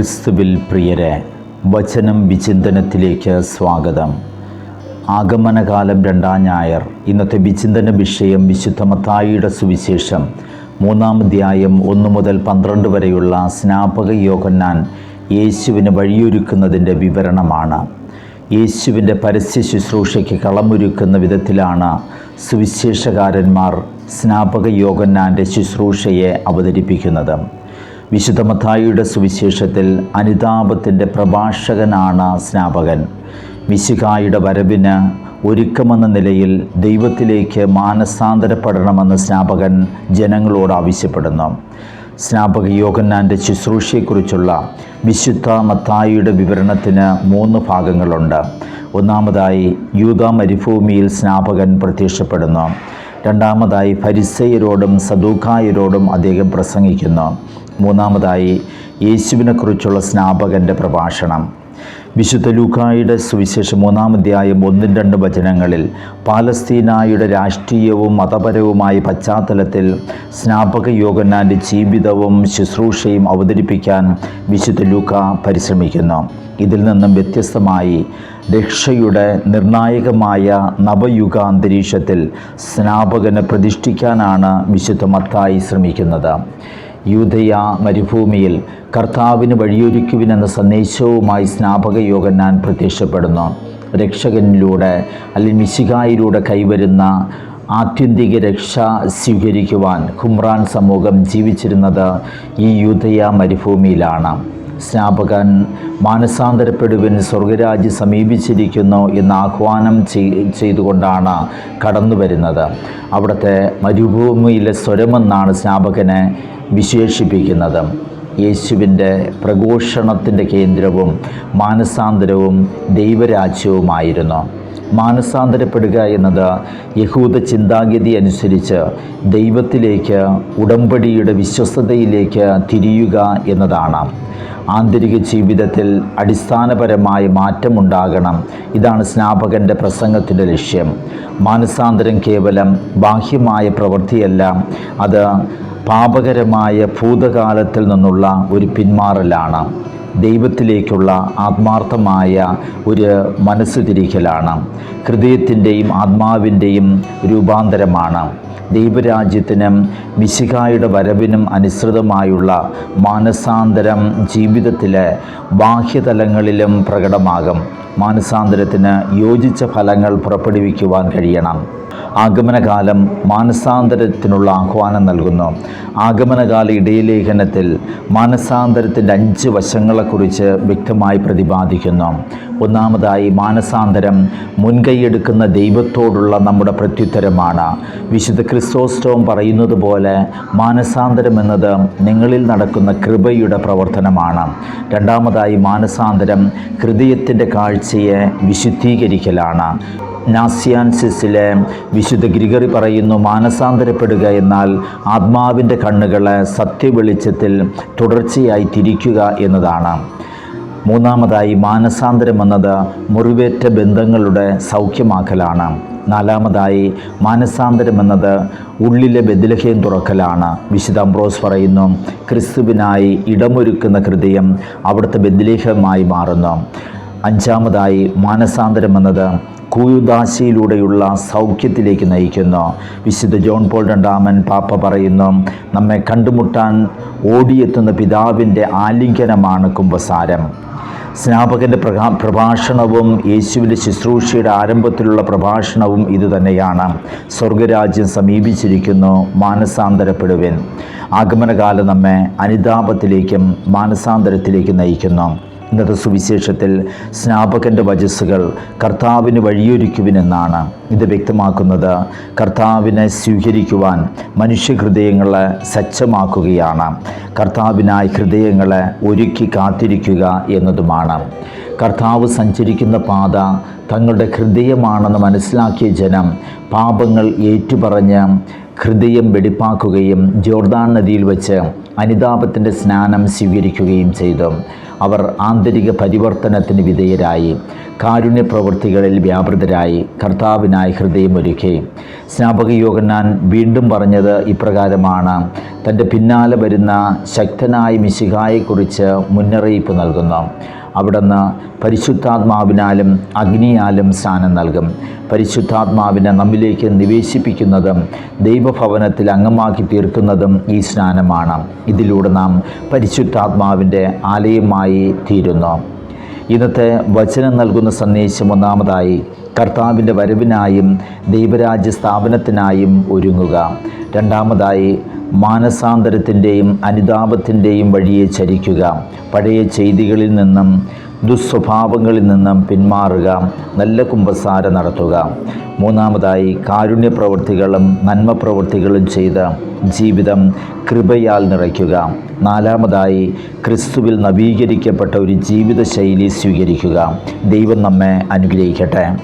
ക്രിസ്തുവിൽ പ്രിയരെ വചനം വിചിന്തനത്തിലേക്ക് സ്വാഗതം. ആഗമനകാലം രണ്ടാം ഞായർ. ഇന്നത്തെ വിചിന്തന വിഷയം വിശുദ്ധ മത്തായിയുടെ സുവിശേഷം. മൂന്നാം അധ്യായം ഒന്ന് മുതൽ പന്ത്രണ്ട് വരെയുള്ള സ്നാപക യോഗന്നാൻ യേശുവിന് വഴിയൊരുക്കുന്നതിന്റെ വിവരണമാണ്. യേശുവിന്റെ പരസ്യ ശുശ്രൂഷയ്ക്ക് കളമൊരുക്കുന്ന വിധത്തിലാണ് സുവിശേഷകാരന്മാർ സ്നാപക യോഗന്നാന്റെ ശുശ്രൂഷയെ അവതരിപ്പിക്കുന്നത്. വിശുദ്ധ മത്തായിയുടെ സുവിശേഷത്തിൽ അനുതാപത്തിന്റെ പ്രഭാഷകനാണ് സ്നാപകൻ. വിശുഖായുടെ വരവിന് ഒരുക്കമെന്ന നിലയിൽ ദൈവത്തിലേക്ക് മാനസാന്തരപ്പെടണമെന്ന് സ്നാപകൻ ജനങ്ങളോട് ആവശ്യപ്പെടുന്നു. സ്നാപക യോഗന്നാന്റെ ശുശ്രൂഷയെക്കുറിച്ചുള്ള വിശുദ്ധ മത്തായിയുടെ വിവരണത്തിന് മൂന്ന് ഭാഗങ്ങളുണ്ട്. ഒന്നാമതായി യൂത മരുഭൂമിയിൽ സ്നാപകൻ പ്രത്യക്ഷപ്പെടുന്നു. രണ്ടാമതായി ഫരിസയരോടും സദൂഖായരോടും അദ്ദേഹം പ്രസംഗിക്കുന്നു. മൂന്നാമതായി യേശുവിനെക്കുറിച്ചുള്ള സ്നാപകന്റെ പ്രഭാഷണം. വിശുദ്ധ ലൂക്കായുടെ സുവിശേഷം മൂന്നാം അധ്യായം ഒന്നും രണ്ട് വചനങ്ങളിൽ പാലസ്തീനായുടെ രാഷ്ട്രീയവും മതപരവുമായ പശ്ചാത്തലത്തിൽ സ്നാപക യോഗനാന്റെ ജീവിതവും ശുശ്രൂഷയും അവതരിപ്പിക്കാൻ വിശുദ്ധ ലൂക്ക പരിശ്രമിക്കുന്നു. ഇതിൽ നിന്നും വ്യത്യസ്തമായി രക്ഷയുടെ നിർണായകമായ നവയുഗ അന്തരീക്ഷത്തിൽ സ്നാപകനെ പ്രതിഷ്ഠിക്കാനാണ് വിശുദ്ധ മത്തായി ശ്രമിക്കുന്നത്. യൂതയ മരുഭൂമിയിൽ കർത്താവിന് വഴിയൊരുക്കുവിനെന്ന സന്ദേശവുമായി സ്നാപക യോഗന്നാൻ പ്രത്യക്ഷപ്പെടുന്നു. രക്ഷകനിലൂടെ അല്ലെങ്കിൽ മിശികായിലൂടെ കൈവരുന്ന ആത്യന്തിക രക്ഷ സ്വീകരിക്കുവാൻ ഖുമ്രാൻ സമൂഹം ജീവിച്ചിരുന്നത് ഈ യൂതയ മരുഭൂമിയിലാണ്. സ്നാപകൻ മാനസാന്തരപ്പെടുവിൻ സ്വർഗരാജ് സമീപിച്ചിരിക്കുന്നു എന്ന് ആഹ്വാനം ചെയ്തുകൊണ്ടാണ് കടന്നു വരുന്നത് അവിടുത്തെ മരുഭൂമിയിലെ സ്വരമെന്നാണ് സ്നാപകനെ വിശേഷിപ്പിക്കുന്നത്. യേശുവിന്റെ പ്രഘോഷണത്തിന്റെ കേന്ദ്രവും മാനസാന്തരവും ദൈവരാജ്യവുമായിരുന്നു. മാനസാന്തരപ്പെടുക എന്നത് യഹൂദ ചിന്താഗതി അനുസരിച്ച് ദൈവത്തിലേക്ക് ഉടമ്പടിയുടെ വിശ്വസ്തതയിലേക്ക് തിരിയുക എന്നതാണ്. ആന്തരിക ജീവിതത്തിൽ അടിസ്ഥാനപരമായ മാറ്റമുണ്ടാകണം. ഇതാണ് സ്നാപകന്റെ പ്രസംഗത്തിന്റെ ലക്ഷ്യം. മാനസാന്തരം കേവലം ബാഹ്യമായ പ്രവൃത്തിയല്ല അത് പാപകരമായ ഭൂതകാലത്തിൽ നിന്നുള്ള ഒരു പിന്മാറലാണ്. ദൈവത്തിലേക്കുള്ള ആത്മാർത്ഥമായ ഒരു മനസ്സ് തിരിക്കലാണ് ഹൃദയത്തിന്റെയും ആത്മാവിന്റെയും രൂപാന്തരമാണ്. ദൈവരാജ്യത്തിനും മിശിഹായുടെ വരവിനും അനുസൃതമായുള്ള മാനസാന്തരം ജീവിതത്തിലെ ബാഹ്യതലങ്ങളിലും പ്രകടമാകും. മാനസാന്തരത്തിന് യോജിച്ച ഫലങ്ങൾ പുറപ്പെടുവിക്കുവാൻ കഴിയണം. ആഗമനകാലം മാനസാന്തരത്തിനുള്ള ആഹ്വാനം നൽകുന്നു. ആഗമനകാല ഇടയലേഖനത്തിൽ മാനസാന്തരത്തിന്റെ അഞ്ച് വശങ്ങളെക്കുറിച്ച് വ്യക്തമായി പ്രതിപാദിക്കുന്നു. ഒന്നാമതായി മാനസാന്തരം മുൻകൈയെടുക്കുന്ന ദൈവത്തോടുള്ള നമ്മുടെ പ്രത്യുത്തരമാണ്. വിശുദ്ധ ക്രിസ്തോസ്റ്റോം പറയുന്നത് പോലെ മാനസാന്തരം എന്നത് നിങ്ങളിൽ നടക്കുന്ന കൃപയുടെ പ്രവർത്തനമാണ്. രണ്ടാമതായി മാനസാന്തരം ഹൃദയത്തിന്റെ കാഴ്ചയെ വിശുദ്ധീകരിക്കലാണ്. നാസിയാൻസിസിലെ വിശുദ്ധ ഗ്രിഗറി പറയുന്നു മാനസാന്തരപ്പെടുക എന്നാൽ ആത്മാവിന്റെ കണ്ണുകളെ സത്യവെളിച്ചത്തിൽ തുടർച്ചയായി തിരിക്കുക എന്നതാണ്. മൂന്നാമതായി മാനസാന്തരം എന്നത് മുറിവേറ്റ ബന്ധങ്ങളുടെ സൗഖ്യമാക്കലാണ്. നാലാമതായി മാനസാന്തരം എന്നത് ഉള്ളിലെ ബദലഹയം തുറക്കലാണ്. വിശുദ്ധ അംബ്രോസ് പറയുന്നു ക്രിസ്തുവിനായി ഇടമൊരുക്കുന്ന ഹൃദയം അവിടുത്തെ ബദലഹമായി മാറുന്നു. അഞ്ചാമതായി മാനസാന്തരം എന്നത് കൂയുദാശയിലൂടെയുള്ള സൗഖ്യത്തിലേക്ക് നയിക്കുന്നു വിശുദ്ധ ജോൺ പോൾ രണ്ടാമൻ പാപ്പ പറയുന്നു നമ്മെ കണ്ടുമുട്ടാൻ ഓടിയെത്തുന്ന പിതാവിന്റെ ആലിംഗനമാണ് കുംഭസാരം. സ്നാപകന്റെ പ്രകാ പ്രഭാഷണവും യേശുവിന്റെ ശുശ്രൂഷയുടെ ആരംഭത്തിലുള്ള പ്രഭാഷണവും ഇതുതന്നെയാണ് സ്വർഗരാജ്യം സമീപിച്ചിരിക്കുന്നു മാനസാന്തരപ്പെടുവൻ. ആഗമനകാലം നമ്മെ അനുതാപത്തിലേക്കും മാനസാന്തരത്തിലേക്കും നയിക്കുന്നു. ഇന്നത്തെ സുവിശേഷത്തിൽ സ്നാപകന്റെ വചസ്സുകൾ കർത്താവിന് വഴിയൊരുക്കുവിനെന്നാണ് ഇത് വ്യക്തമാക്കുന്നത്. കർത്താവിനെ സ്വീകരിക്കുവാൻ മനുഷ്യഹൃദയങ്ങളെ സജ്ജമാക്കുകയാണ്. കർത്താവിനായി ഹൃദയങ്ങളെ ഒരുക്കി കാത്തിരിക്കുക എന്നതുമാണ്. കർത്താവ് സഞ്ചരിക്കുന്ന പാത തങ്ങളുടെ ഹൃദയമാണെന്ന് മനസ്സിലാക്കിയ ജനം പാപങ്ങൾ ഏറ്റുപറഞ്ഞ് ഹൃദയം വെടിപ്പാക്കുകയും ജോർദാൻ നദിയിൽ വെച്ച് അനിതാപത്തിന്റെ സ്നാനം സ്വീകരിക്കുകയും ചെയ്തു. അവർ ആന്തരിക പരിവർത്തനത്തിന് വിധേയരായി. കാരുണ്യ പ്രവൃത്തികളിൽ വ്യാപൃതരായി. കർത്താവിനായി ഹൃദയമൊരുക്കി. സ്നാപക യോഗന്നാൻ വീണ്ടും പറഞ്ഞത് ഇപ്രകാരമാണ്. തന്റെ പിന്നാലെ വരുന്ന ശക്തനായ മിശിഹായെക്കുറിച്ച് മുന്നറിയിപ്പ് നൽകുന്നു. അവിടുന്ന് പരിശുദ്ധാത്മാവിനാലും അഗ്നിയാലും സ്നാനം നൽകും. പരിശുദ്ധാത്മാവിനെ നമ്മിലേക്ക് നിവേശിപ്പിക്കുന്നതും ദൈവഭവനത്തിൽ അംഗമാക്കി തീർക്കുന്നതും ഈ സ്നാനമാണ്. ഇതിലൂടെ നാം പരിശുദ്ധാത്മാവിന്റെ ആലയമായി തീരുന്നു. ഇന്നത്തെ വചനം നൽകുന്ന സന്ദേശം ഒന്നാമതായി കർത്താവിന്റെ വരവിനായും ദൈവരാജ്യ സ്ഥാപനത്തിനായും ഒരുങ്ങുക. രണ്ടാമതായി മാനസാന്തരത്തിന്റെയും അനുതാപത്തിന്റെയും വഴിയെ ചരിക്കുക. പഴയ ചെയ്തികളിൽ നിന്നും ദുസ്വഭാവങ്ങളിൽ നിന്നും പിന്മാറുക നല്ല കുമ്പസാര നടത്തുക. മൂന്നാമതായി കാരുണ്യ പ്രവൃത്തികളും നന്മ പ്രവൃത്തികളും ചെയ്ത് ജീവിതം കൃപയാൽ നിറയ്ക്കുക. നാലാമതായി ക്രിസ്തുവിൽ നവീകരിക്കപ്പെട്ട ഒരു ജീവിതശൈലി സ്വീകരിക്കുക. ദൈവം നമ്മെ അനുഗ്രഹിക്കട്ടെ.